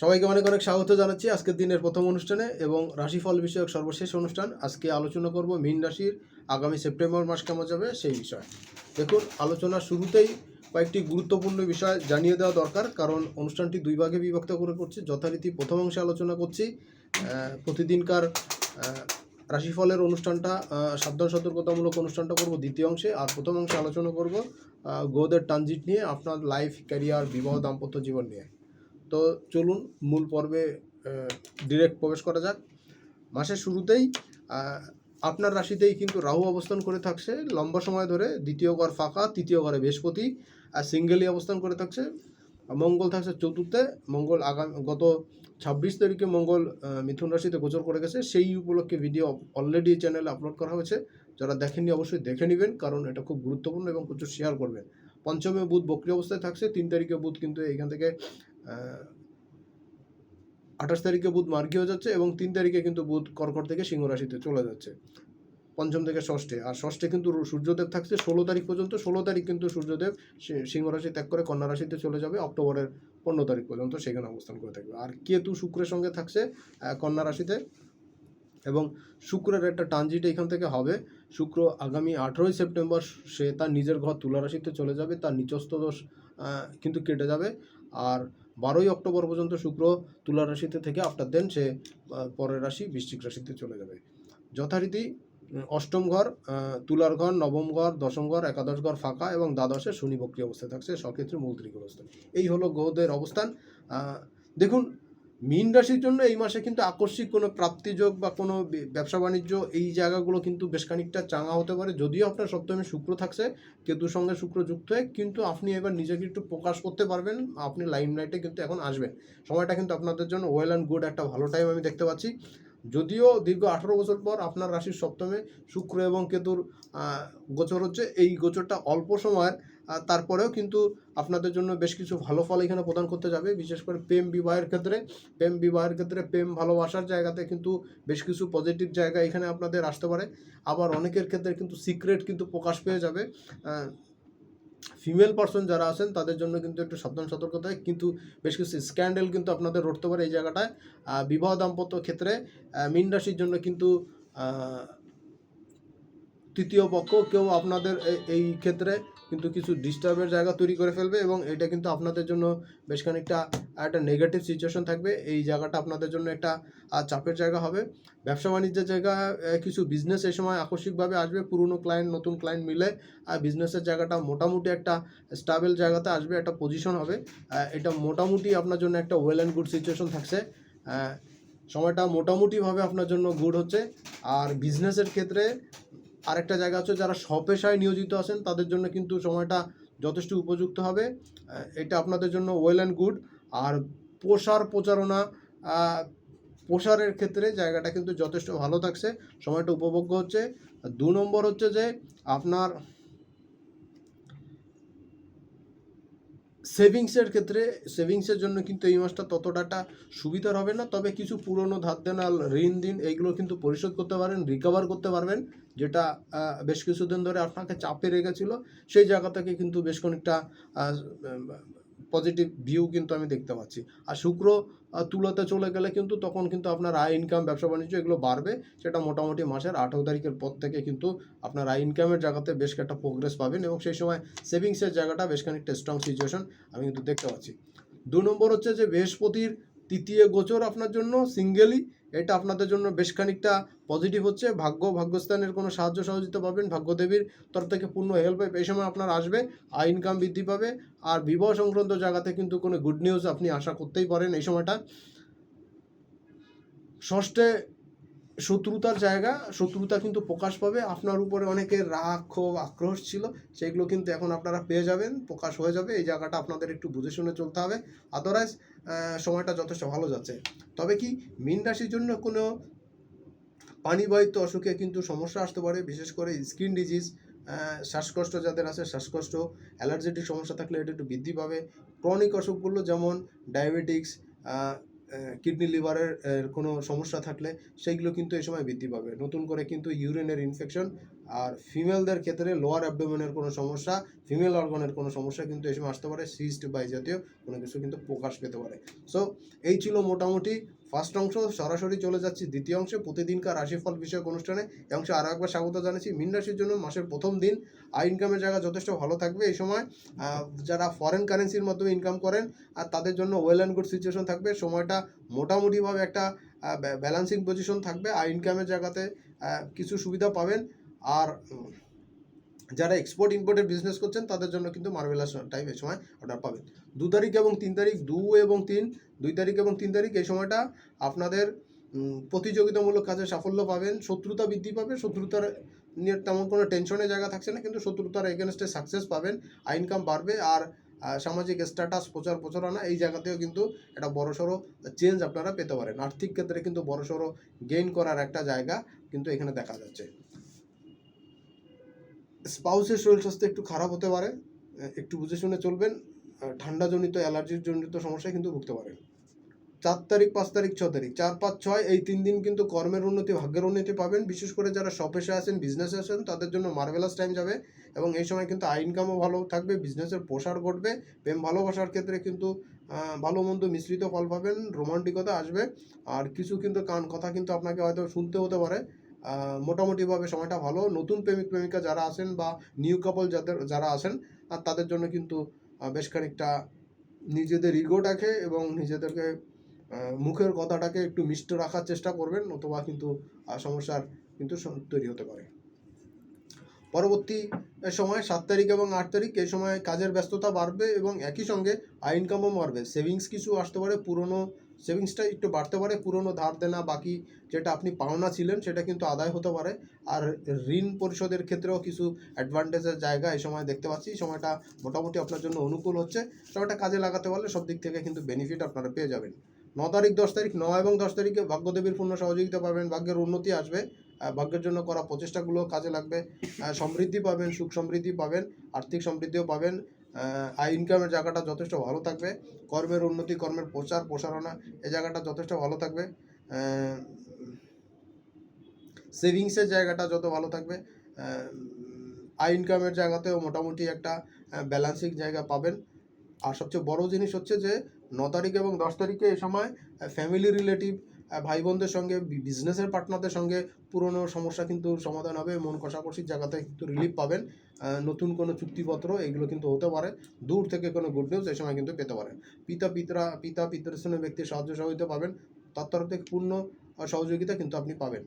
সবাইকে অনেক অনেক স্বাগত জানাচ্ছি আজকের দিনের প্রথম অনুষ্ঠানে এবং রাশিফল বিষয়ক সর্বশেষ অনুষ্ঠান। আজকে আলোচনা করব মীন রাশির আগামী সেপ্টেম্বর মাস কেমন যাবে সেই বিষয়ে। দেখুন আলোচনার শুরুতেই কয়েকটি গুরুত্বপূর্ণ বিষয় জানিয়ে দেওয়া দরকার, কারণ অনুষ্ঠানটি দুই ভাগে বিভক্ত করে করছি। যথারীতি প্রথম অংশে আলোচনা করছি প্রতিদিনকার রাশিফলের অনুষ্ঠানটা সাবধান সতর্কতামূলক অনুষ্ঠানটা করব দ্বিতীয় অংশে, আর প্রথম অংশে আলোচনা করব গোদের ট্রানজিট নিয়ে আপনার লাইফ, ক্যারিয়ার, বিবাহ, দাম্পত্য জীবন নিয়ে। তো চলুন মূল পর্বে ডিরেক্ট প্রবেশ করা যাক। মাসের শুরুতেই আপনার রাশিতেই কিন্তু রাহু অবস্থান করে থাকছে। লম্বা সময় ধরে দ্বিতীয় ঘর ফাঁকা, তৃতীয় ঘরে বৃহস্পতি, আর সিঙ্গেলই অবস্থান করে থাকছে। মঙ্গল থাকছে চতুর্থে, মঙ্গল আগামী, গত ছাব্বিশ তারিখে মঙ্গল মিথুন রাশিতে গোচর করে গেছে। সেই উপলক্ষে ভিডিও অলরেডি চ্যানেলে আপলোড করা হয়েছে। যারা দেখেননি অবশ্যই দেখে নেবেন, কারণ এটা খুব গুরুত্বপূর্ণ এবং প্রচুর শেয়ার করবেন পঞ্চমে বুধ বক্রিয় অবস্থায় থাকছে, তিন তারিখে বুধ কিন্তু এইখান থেকে আঠাশ তারিখে বুধ হয়ে যাচ্ছে এবং তিন তারিখে কিন্তু বুধ কর্কট থেকে সিংহ রাশিতে চলে যাচ্ছে। পঞ্চম থেকে ষষ্ঠে। আর ষষ্ঠে কিন্তু সূর্যদেব থাকছে। ষোলো তারিখ পর্যন্ত, ষোলো তারিখ কিন্তু সূর্যদেব সিংহ রাশি ত্যাগ করে কন্যা রাশিতে চলে যাবে। অক্টোবরের পনেরো তারিখ পর্যন্ত সেখানে অবস্থান করে থাকবে। আর কেতু শুক্রের সঙ্গে থাকছে কন্যা রাশিতে। এবং শুক্রের একটা ট্রানজিট এখান থেকে হবে। শুক্র আগামী আঠেরোই সেপ্টেম্বর সে তার নিজের ঘর তুলা রাশিতে চলে যাবে। তার নিচস্থ দোষ কিন্তু কেটে যাবে। আর বারোই অক্টোবর পর্যন্ত শুক্র তুলা রাশিতে থেকে আফটার দেন সে পরের রাশি বৃশ্চিক রাশিতে চলে যাবে। যথারীতি অষ্টম ঘর তুলার ঘর, নবম ঘর, দশম ঘর, একাদশ ঘর ফাঁকা এবং দ্বাদশে শনি বক্রিয় অবস্থায় থাকছে, সক্ষেত্রে মৌদ্রিক অবস্থা এই হলো গ্রহদের অবস্থান। দেখুন মীন রাশির জন্য এই মাসে কিন্তু আকস্মিক কোনো প্রাপ্তিযোগ বা কোনো ব্যবসা বাণিজ্য এই জায়গাগুলো কিন্তু বেশ খানিকটা চাঙা হতে পারে। যদিও আপনার সপ্তমে শুক্র থাকছে, কেতুর সঙ্গে শুক্র যুক্ত হয়ে কিন্তু আপনি এবার নিজেকে একটু প্রকাশ করতে পারবেন, আপনি লাইম লাইমলাইটে কিন্তু এখন আসবেন। সময়টা কিন্তু আপনাদের জন্য ওয়েল অ্যান্ড গুড একটা ভালো টাইম আমি দেখতে পাচ্ছি। যদিও দীর্ঘ আঠারো বছর পর আপনার রাশির সপ্তমে শুক্র এবং কেতুর গোচর হচ্ছে। এই গোচরটা অল্প সময়ের তারপরেও কিন্তু আপনাদের জন্য বেশ কিছু ভালো ফল এখানে প্রদান করতে যাবে। বিশেষ করে প্রেম বিবাহের ক্ষেত্রে, প্রেম বিবাহের ক্ষেত্রে প্রেম ভালোবাসার জায়গাতে কিন্তু বেশ কিছু পজিটিভ জায়গা এখানে আপনাদের আসতে পারে। আবার অনেকের ক্ষেত্রে কিন্তু সিক্রেট কিন্তু প্রকাশ পেয়ে যাবে। ফিমেল পার্সন যারা আছেন, তাদের জন্য কিন্তু একটু সাবধান সতর্কতায় কিন্তু বেশ কিছু স্ক্যান্ডেল কিন্তু আপনাদের রটতে পারে এই জায়গাটায়। বিবাহ দাম্পত্য ক্ষেত্রে মীন রাশির জন্য কিন্তু তৃতীয় পক্ষ কেউ আপনাদের এই ক্ষেত্রে কিন্তু কিছু ডিস্টার্বের জায়গা তৈরি করে ফেলবে এবং এটা কিন্তু আপনাদের জন্য বেশ খানিকটা একটা নেগেটিভ সিচুয়েশন থাকবে। এই জায়গাটা আপনাদের জন্য একটা চাপের জায়গা হবে। ব্যবসা বাণিজ্যের জায়গা কিছু বিজনেস এই সময় আকস্মিকভাবে আসবে। পুরনো ক্লায়েন্ট নতুন ক্লায়েন্ট মিলে আর বিজনেসের জায়গাটা মোটামুটি একটা স্টাবেল জায়গাতে আসবে, একটা পজিশন হবে। এটা মোটামুটি আপনার জন্য একটা ওয়েল অ্যান্ড গুড সিচুয়েশন থাকছে। সময়টা মোটামুটিভাবে আপনার জন্য গুড হচ্ছে। আর বিজনেসের ক্ষেত্রে আরেকটা জায়গা আছে যারা স্বপেশায় নিয়োজিত আছেন, তাদের জন্য কিন্তু সময়টা যথেষ্ট উপযুক্ত হবে। এটা আপনাদের জন্য ওয়েল অ্যান্ড গুড আর প্রসার প্রচারণা প্রসারের ক্ষেত্রে জায়গাটা কিন্তু যথেষ্ট ভালো থাকছে, সময়টা উপভোগ্য হচ্ছে। দু নম্বর হচ্ছে যে, আপনার সেভিংসের ক্ষেত্রে, সেভিংসের জন্য কিন্তু এই মাসটা ততটা সুবিধার হবে না। তবে কিছু পুরনো ধার দেনা ঋণ, দিন, এইগুলো কিন্তু পরিশোধ করতে পারেন রিকভার করতে পারবেন, যেটা বেশ কিছুদিন ধরে আপনাকে চাপে রেখেছিল। সেই জায়গা থেকে কিন্তু বেশ খানিকটা পজিটিভ ভিউ কিন্তু আমি দেখতে পাচ্ছি। আর শুক্র তুলাতে চলে গেলে কিন্তু তখন কিন্তু আপনার আয় ইনকাম ব্যবসা বাণিজ্য এগুলো বাড়বে। সেটা মোটামুটি মাসের আঠেরো তারিখের পর থেকে কিন্তু আপনার আয় ইনকামের জায়গাতে বেশ একটা প্রোগ্রেস পাবেন এবং সেই সময় সেভিংসের জায়গাটা বেশ খানিকটা স্ট্রং সিচুয়েশন আমি কিন্তু দেখতে পাচ্ছি। দু নম্বর হচ্ছে যে বৃহস্পতির তৃতীয় গোচর আপনার জন্য সিঙ্গেলই এটা আপনাদের জন্য বেশ খানিকটা পজিটিভ হচ্ছে। ভাগ্য, ভাগ্যস্থানের কোনো সাহায্য সহযোগিতা পাবেন, ভাগ্যদেবীর তরফ থেকে পূর্ণ হেল্প এই সময় আপনার আসবে আর ইনকাম বৃদ্ধি পাবে। আর বিবাহ সংক্রান্ত জায়গাতে কিন্তু কোনো গুড নিউজ আপনি আশা করতেই পারেন এই সময়টা। ষষ্ঠে শত্রুতার জায়গা, শত্রুতা কিন্তু প্রকাশ পাবে। আপনার উপরে অনেকের রাগ, ক্ষোভ, আক্রোশ ছিল, সেগুলো কিন্তু এখন আপনারা পেয়ে যাবেন, প্রকাশ হয়ে যাবে। এই জায়গাটা আপনাদের একটু বুঝে শুনে চলতে হবে। আদারওয়াইজ সময়টা যথেষ্ট ভালো যাচ্ছে। তবে কি, মীন রাশির জন্য কোনো পানিবাহিত অসুখে কিন্তু সমস্যা আসতে পারে, বিশেষ করে স্কিন ডিজিজ শ্বাসকষ্ট যাদের আছে, শ্বাসকষ্ট অ্যালার্জেটিক সমস্যা থাকলে এটা একটু বৃদ্ধি পাবে। ক্রনিক অসুখগুলো যেমন ডায়াবেটিক্স কিডনি লিভারের কোনো সমস্যা থাকলে সেইগুলো কিন্তু এই সময় বৃদ্ধি পাবে। নতুন করে কিন্তু ইউরিনের ইনফেকশন আর ফিমেলদের ক্ষেত্রে লোয়ার অ্যাবডোমেনের কোনো সমস্যা ফিমেল অর্গনের কোনো সমস্যা কিন্তু এই সময় আসতে পারে সিস্ট বাই জাতীয় কোনো কিছু কিন্তু প্রকাশ পেতে পারে। সো এই ছিল মোটামুটি ফার্স্ট অংশ সরাসরি চলে যাচ্ছি, দ্বিতীয় অংশে প্রতিদিনকার রাশিফল বিষয়ক অনুষ্ঠানে। এই অংশে আরও একবার স্বাগত জানাচ্ছি। মিন রাশির জন্য মাসের প্রথম দিন। আয় ইনকামের জায়গা যথেষ্ট ভালো থাকবে এই সময়। যারা ফরেন কারেন্সির মাধ্যমে ইনকাম করেন, আর তাদের জন্য ওয়েল অ্যান্ড গুড সিচুয়েশন থাকবে। সময়টা মোটামুটিভাবে একটা ব্যালেন্সিং পজিশন থাকবে। আর ইনকামের জায়গাতে কিছু সুবিধা পাবেন। আর যারা এক্সপোর্ট ইম্পোর্টের বিজনেস করছেন, তাদের জন্য কিন্তু মার্ভেলাস টাইম এই সময় অর্ডার পাবেন। দু তারিখ এবং তিন তারিখ, দু এবং তিন, দুই তারিখ এবং তিন তারিখ, এই সময়টা আপনাদের প্রতিযোগিতামূলক কাজে সাফল্য পাবেন। শত্রুতা বৃদ্ধি পাবে। শত্রুতার নিয়ে তেমন কোনো টেনশনের জায়গা থাকছে না, কিন্তু শত্রুতার এগেনস্টে সাকসেস পাবেন ইনকাম বাড়বে আর সামাজিক স্ট্যাটাস প্রচার প্রচারণা এই জায়গাতেও কিন্তু একটা বড়সড় চেঞ্জ আপনারা পেতে পারেন। আর্থিক ক্ষেত্রে কিন্তু বড়সড় গেইন করার একটা জায়গা কিন্তু এখানে দেখা যাচ্ছে। স্পাউসের শরীর স্বাস্থ্য একটু খারাপ হতে পারে একটু বুঝে শুনে চলবেন। ঠান্ডাজনিত অ্যালার্জির জনিত সমস্যায় কিন্তু ভুগতে পারেন। চার তারিখ, পাঁচ তারিখ, ছ তারিখ। চার, পাঁচ, ছয়, এই তিন দিন কিন্তু কর্মের উন্নতি, ভাগ্যের উন্নতি পাবেন। বিশেষ করে যারা শপেশে আছেন বিজনেসে আছেন, তাদের জন্য মার্ভেলাস টাইম যাবে। এবং এই সময় কিন্তু আয় ইনকামও ভালো থাকবে বিজনেসের প্রসার ঘটবে। প্রেম, ভালোবাসার ক্ষেত্রে কিন্তু ভালো মন্দ মিশ্রিত ফল পাবেন রোমান্টিকতা আসবে। আর কিছু কিন্তু কান, কথা কিন্তু আপনাকে হয়তো শুনতে হতে পারে। মোটামুটিভাবে সময়টা ভালো। নতুন প্রেমিক, প্রেমিকা যারা আছেন বা নিউ কাপল যাদের, যারা আছেন আর তাদের জন্য কিন্তু বেশ খানিকটা নিজেদের ইগোটাকে এবং নিজেদেরকে মুখের কথাটাকে একটু মিষ্ট রাখার চেষ্টা করবেন, অথবা কিন্তু সমস্যার কিন্তু তৈরি হতে পারে। পরবর্তী সময় সাত তারিখ এবং আট তারিখ, এই সময় কাজের ব্যস্ততা বাড়বে এবং একই সঙ্গে আয় ইনকামও বাড়বে। সেভিংস কিছু আসতে পারে, পুরনো সেভিংসটা একটু বাড়তে পারে, পুরনো ধার দেনা বাকি যেটা আপনি পাওনা ছিলেন সেটা কিন্তু আদায় হতে পারে। আর ঋণ পরিশোধের ক্ষেত্রেও কিছু অ্যাডভান্টেজের জায়গা এই সময় দেখতে পাচ্ছি। সময়টা মোটামুটি আপনার জন্য অনুকূল হচ্ছে। সময়টা কাজে লাগাতে পারলে সব দিক থেকে কিন্তু বেনিফিট আপনারা পেয়ে যাবেন। ন তারিখ দশ তারিখ, ন এবং দশ তারিখে ভাগ্যদেবীর পূর্ণ সহযোগিতা পাবেন, ভাগ্যের উন্নতি আসবে। ভাগ্যের জন্য করা প্রচেষ্টাগুলো কাজে লাগবে। সমৃদ্ধি পাবেন, সুখ সমৃদ্ধি পাবেন, আর্থিক সমৃদ্ধিও পাবেন। আয় ইনকামের জায়গাটা যথেষ্ট ভালো থাকবে, কর্মের উন্নতি, কর্মের প্রচার, প্রসারণা, এই জায়গাটা যথেষ্ট ভালো থাকবে সেভিংসের জায়গাটা যত ভালো থাকবে আয় ইনকামের জায়গাতেও মোটামুটি একটা ব্যালেন্সিং জায়গা পাবেন। আর সবচেয়ে বড় জিনিস হচ্ছে যে, ন তারিখ এবং দশ তারিখে এই সময় ফ্যামিলি রিলেটিভ ভাই বোনদের সঙ্গে বিজনেসের পার্টনারদের সঙ্গে পুরনো সমস্যা কিন্তু সমাধান হবে, মন কষাকষির জায়গাতে কিন্তু রিলিফ পাবেন। নতুন কোনো চুক্তিপত্র, এগুলো কিন্তু হতে পারে। দূর থেকে কোনো গুড নিউজ এই সময় কিন্তু পেতে পারেন। পিতা, পিতরা, পিতা পিতৃস্থানীয় ব্যক্তির সাহায্য সহযোগিতা পাবেন। তার থেকে পূর্ণ সহযোগিতা কিন্তু আপনি পাবেন।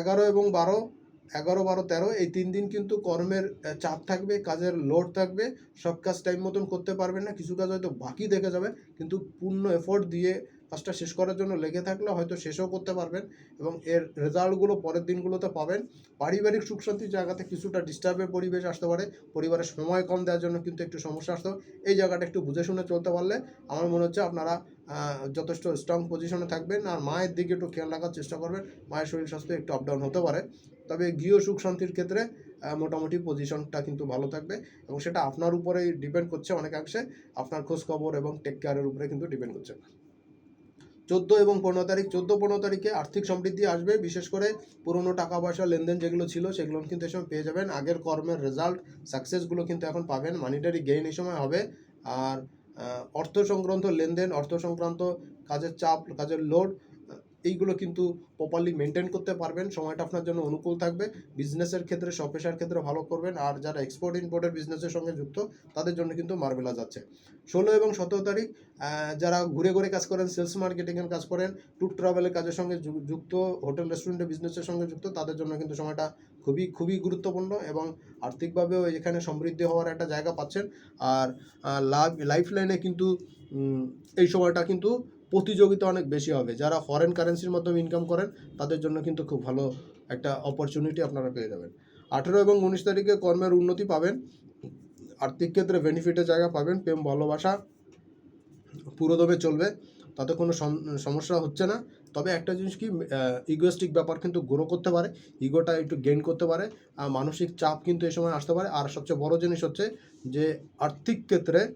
এগারো এবং বারো, এগারো, বারো, তেরো, এই তিন দিন কিন্তু কর্মের চাপ থাকবে, কাজের লোড থাকবে। সব কাজ টাইম মতন করতে পারবেন না। কিছু কাজ হয়তো বাকি দেখে যাবে, কিন্তু পূর্ণ এফোর্ট দিয়ে কাজটা শেষ করার জন্য লেগে থাকলে হয়তো শেষও করতে পারবেন এবং এর রেজাল্টগুলো পরের দিনগুলোতে পাবেন। পারিবারিক সুখ শান্তির জায়গাতে কিছুটা ডিস্টার্বের পরিবেশ আসতে পারে। পরিবারের সময় কম দেওয়ার জন্য কিন্তু একটু সমস্যা আসতে। এই জায়গাটা একটু বুঝে শুনে চলতে পারলে আমার মনে হচ্ছে আপনারা যথেষ্ট স্ট্রং পজিশনে থাকবেন। আর মায়ের দিকে একটু খেয়াল রাখার চেষ্টা করবেন। মায়ের শরীর স্বাস্থ্য একটু আপ ডাউন হতে পারে। তবে গৃহ সুখ শান্তির ক্ষেত্রে মোটামুটি পজিশনটা কিন্তু ভালো থাকবে এবং সেটা আপনার উপরেই ডিপেন্ড করছে অনেকাংশে। আপনার খোঁজখবর এবং টেক কেয়ারের উপরে কিন্তু ডিপেন্ড করছে। চোদ্দ এবং পনেরো তারিখ, চোদ্দ পনেরো তারিখে আর্থিক সমৃদ্ধি আসবে। বিশেষ করে পুরনো টাকা পয়সা লেনদেন যেগুলো ছিল, সেগুলো কিন্তু এসব পেয়ে যাবেন। আগের কর্মের রেজাল্ট সাকসেসগুলো কিন্তু এখন পাবেন। মানিটারি গেইন এই সময় হবে। আর অর্থ সংক্রান্ত লেনদেন, অর্থ সংক্রান্ত কাজের চাপ, কাজের লোড এইগুলো কিন্তু প্রপারলি মেনটেন করতে পারবেন। সময়টা আপনার জন্য অনুকূল থাকবে। বিজনেসের ক্ষেত্রে সপেশার ক্ষেত্রে ভালো করবেন। আর যারা এক্সপোর্ট ইম্পোর্টের বিজনেসের সঙ্গে যুক্ত, তাদের জন্য কিন্তু মার্বেলা যাচ্ছে ষোলো এবং সতেরো তারিখ যারা ঘুরে ঘুরে কাজ করেন সেলস মার্কেটিংয়ের কাজ করেন ট্যুর ট্রাভেলের কাজের সঙ্গে যুক্ত হোটেল রেস্টুরেন্টের বিজনেসের সঙ্গে যুক্ত, তাদের জন্য কিন্তু সময়টা খুবই খুবই গুরুত্বপূর্ণ এবং আর্থিকভাবেও এখানে সমৃদ্ধি হওয়ার একটা জায়গা পাচ্ছেন। আর লাভ লাইফ লাইনে কিন্তু এই সময়টা কিন্তু প্রতিযোগিতা অনেক বেশি হবে। যারা ফরেন কারেন্সির মাধ্যমে ইনকাম করেন, তাদের জন্য কিন্তু খুব ভালো একটা অপরচুনিটি আপনারা পেয়ে যাবেন। আঠেরো এবং উনিশ তারিখে কর্মের উন্নতি পাবেন, আর্থিক ক্ষেত্রে বেনিফিটের জায়গা পাবেন, প্রেম, ভালোবাসা পুরোদমে চলবে, তাতে কোনো সম- সমস্যা হচ্ছে না। তবে একটা জিনিস কি ইগোয়েস্টিক ব্যাপার কিন্তু গ্রো করতে পারে ইগোটা একটু গেইন করতে পারে, আর মানসিক চাপ কিন্তু এই সময় আসতে পারে। আর সবচেয়ে বড় জিনিস হচ্ছে যে, আর্থিক ক্ষেত্রে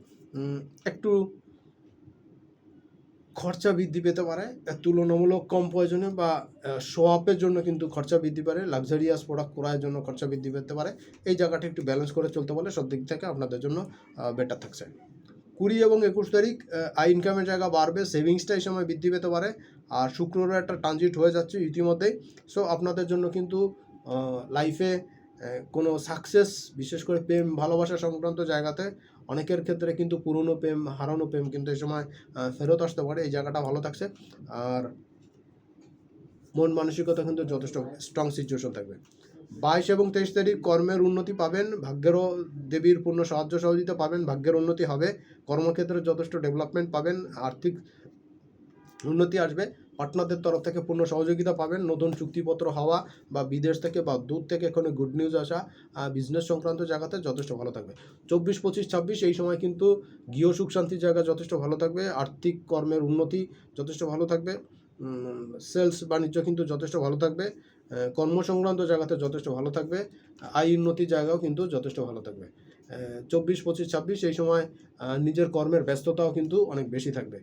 একটু খরচা বৃদ্ধি পেতে পারে তুলনামূলক কম প্রয়োজনে বা শো আপের জন্য কিন্তু খরচা বৃদ্ধি পারে লাক্সারিয়াস প্রোডাক্ট করার জন্য খরচা বৃদ্ধি পেতে পারে। এই জায়গাটা একটু ব্যালেন্স করে চলতে পারলে সব দিক থেকে আপনাদের জন্য বেটার থাকছে। কুড়ি এবং একুশ তারিখ আই ইনকামের জায়গা বাড়বে সেভিংসটা এই সময় বৃদ্ধি পেতে পারে, আর শুক্রবার একটা ট্রানজিট হয়ে যাচ্ছে ইতিমধ্যেই। সো আপনাদের জন্য কিন্তু লাইফে কোনো সাকসেস বিশেষ করে প্রেম, ভালোবাসা সংক্রান্ত জায়গাতে অনেকের ক্ষেত্রে কিন্তু পুরনো প্রেম, হারানো প্রেম কিন্তু এই সময় ফেরত আসতে পারে। এই জায়গাটা ভালো থাকছে। আর মন মানসিকতা কিন্তু যথেষ্ট স্ট্রং সিচুয়েশন থাকবে। বাইশ এবং তেইশ তারিখ কর্মের উন্নতি পাবেন, ভাগ্যেরও দেবীর পূর্ণ সাহায্য সহযোগিতা পাবেন, ভাগ্যের উন্নতি হবে। কর্মক্ষেত্রে যথেষ্ট ডেভেলপমেন্ট পাবেন, আর্থিক উন্নতি আসবে। পার্টনারদের তরফ থেকে পূর্ণ সহযোগিতা পাবেন। নতুন চুক্তিপত্র হওয়া বা বিদেশ থেকে বা দূর থেকে কোনো গুড নিউজ আসা বিজনেস সংক্রান্ত জায়গাতে যথেষ্ট ভালো থাকবে। চব্বিশ পঁচিশ ছাব্বিশ এই সময় কিন্তু গৃহ সুখ শান্তির জায়গা যথেষ্ট ভালো থাকবে। আর্থিক কর্মের উন্নতি যথেষ্ট ভালো থাকবে। সেলস বাণিজ্য কিন্তু যথেষ্ট ভালো থাকবে। আহ, কর্ম সংক্রান্ত জায়গাতে যথেষ্ট ভালো থাকবে। আয় উন্নতির জায়গাও কিন্তু যথেষ্ট ভালো থাকবে। চব্বিশ পঁচিশ ছাব্বিশ এই সময় নিজের কর্মের ব্যস্ততাও কিন্তু অনেক বেশি থাকবে।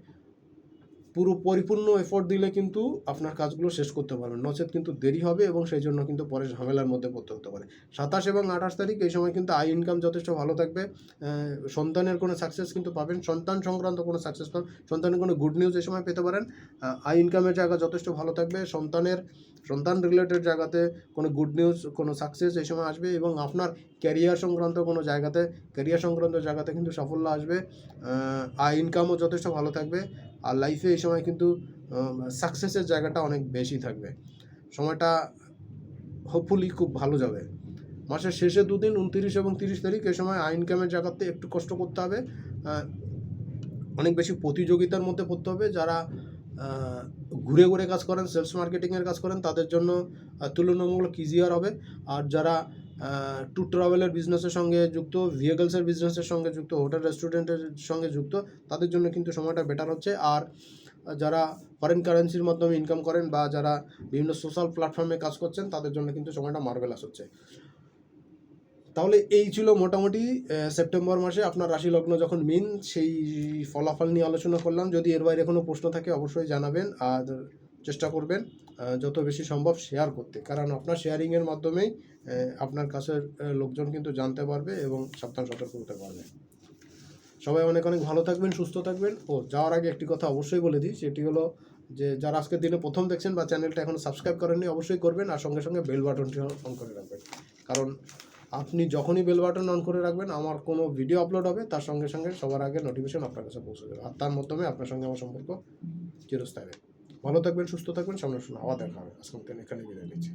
পুরো পরিপূর্ণ এফোর্ট দিলে কিন্তু আপনার কাজগুলো শেষ করতে পারবেন। নচেত কিন্তু দেরি হবে এবং সেই জন্য কিন্তু পরে ঝামেলার মধ্যে পড়তে হতে পারে। সাতাশ এবং আঠাশ তারিখ এই সময় কিন্তু আই ইনকাম যথেষ্ট ভালো থাকবে। সন্তানের কোনো সাকসেস কিন্তু পাবেন। সন্তান সংক্রান্ত কোনো সাকসেস পাবেন। সন্তানের কোনো গুড নিউজ এই সময় পেতে পারেন। আই ইনকামের জায়গা যথেষ্ট ভালো থাকবে। সন্তানের, সন্তান রিলেটেড জায়গাতে কোনো গুড নিউজ কোনো সাকসেস এই সময় আসবে এবং আপনার ক্যারিয়ার সংক্রান্ত কোনো জায়গাতে ক্যারিয়ার সংক্রান্ত জায়গাতে কিন্তু সাফল্য আসবে। আই ইনকামও যথেষ্ট ভালো থাকবে। আর লাইফে এই সময় কিন্তু সাকসেসের জায়গাটা অনেক বেশি থাকবে। সময়টা হোপফুলি খুব ভালো যাবে। মাসের শেষে দুদিন, উনতিরিশ এবং তিরিশ তারিখ এ সময় আই ইনকামের জায়গাতে একটু কষ্ট করতে হবে। অনেক বেশি প্রতিযোগিতার মধ্যে পড়তে হবে। যারা ঘুরে ঘুরে কাজ করেন সেলস মার্কেটিংয়ের কাজ করেন, তাদের জন্য তুলনামূলক ইজিয়ার হবে। আর যারা ট্যুর ট্রাভেলের বিজনেসের সঙ্গে যুক্ত ভেহিকলসের বিজনেসের সঙ্গে যুক্ত হোটেল রেস্টুরেন্টের সঙ্গে যুক্ত, তাদের জন্য কিন্তু সময়টা বেটার হচ্ছে। আর যারা ফরেন কারেন্সির মাধ্যমে ইনকাম করেন বা যারা বিভিন্ন সোশ্যাল প্ল্যাটফর্মে কাজ করছেন, তাদের জন্য কিন্তু সময়টা মার্ভেলাস হচ্ছে। তাহলে এই ছিল মোটামুটি সেপ্টেম্বর মাসে আপনার রাশি লগ্ন যখন মিন, সেই ফলাফল নিয়ে আলোচনা করলাম। যদি এর বাইরে কোনো প্রশ্ন থাকে, অবশ্যই জানাবেন আর চেষ্টা করবেন যত বেশি সম্ভব শেয়ার করতে। কারণ আপনার শেয়ারিংয়ের মাধ্যমেই আপনার কাছের লোকজন কিন্তু জানতে পারবে এবং সাবধান সতর্ক হতে পারবে। সবাই অনেক অনেক ভালো থাকবেন, সুস্থ থাকবেন। ও, যাওয়ার আগে একটি কথা অবশ্যই বলে দিই, সেটি হলো যে, যারা আজকের দিনে প্রথম দেখছেন বা চ্যানেলটা এখন সাবস্ক্রাইব করেননি, অবশ্যই করবেন আর সঙ্গে সঙ্গে বেল বাটনটি অন করে রাখবেন। কারণ আপনি যখনই বেল বাটন অন করে রাখবেন, আমার কোনো ভিডিও আপলোড হবে, তার সঙ্গে সঙ্গে সবার আগে নোটিফিকেশন আপনার কাছে পৌঁছে যাবে। আর তার মাধ্যমে আপনার সঙ্গে আমার সম্পর্ক চিরস্থায়ী ভালো থাকবেন, সুস্থ থাকবেন সামনে শোনা আবার দেখা হবে। আজকের দিন এখানে বিদায় নিচ্ছি।